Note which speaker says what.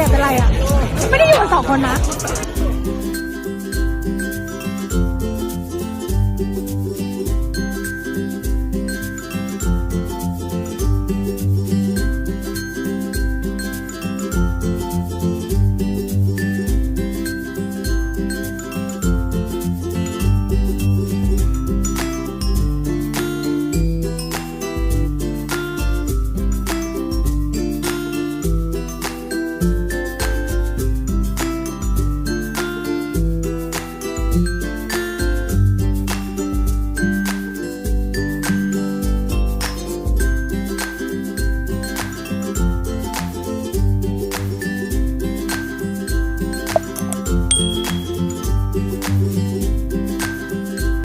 Speaker 1: อะเป็นไรอะไม่ได้อยู่กันสองคนนะ Thank you.